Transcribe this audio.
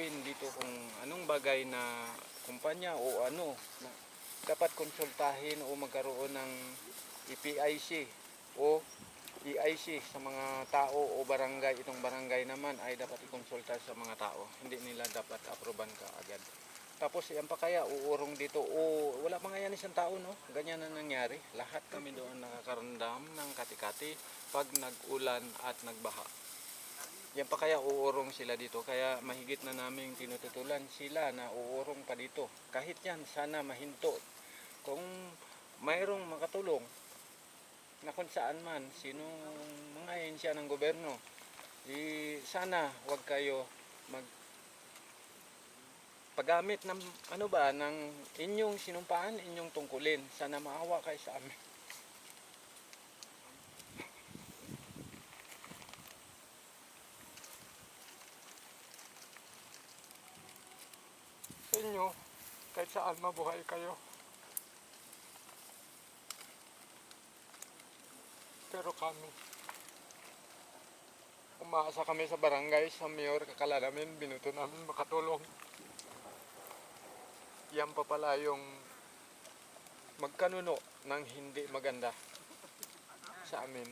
gawin dito kung anong bagay na kumpanya o ano na dapat konsultahin o magkaroon ng EPIC o EIC sa mga tao o barangay. Itong barangay naman ay dapat ikonsulta sa mga tao. Hindi nila dapat aproban ka agad. Tapos yan pa kaya uurong dito o wala pa nga yan isang tao no. Ganyan na nangyari. Lahat kami doon nakakarandam ng katikati pag nag-ulan at nagbaha. Yan pa kaya uurong sila dito. Kaya mahigit na namin tinututulan sila na uurong pa dito. Kahit yan, sana mahinto. Kung mayroong makatulong na kung saan man, sino mga ahensya ng gobyerno, di, sana wag kayo mag paggamit ng ano ba ng inyong sinumpaan, inyong tungkulin. Sana maawa kayo sa amin. Sa inyo, kahit saan mabuhay kayo. Pero kami, umaasa kami sa barangay, sa mayor, kakala namin, binuto namin makatulong. Yan pa pala yung magkanuno ng hindi maganda sa amin.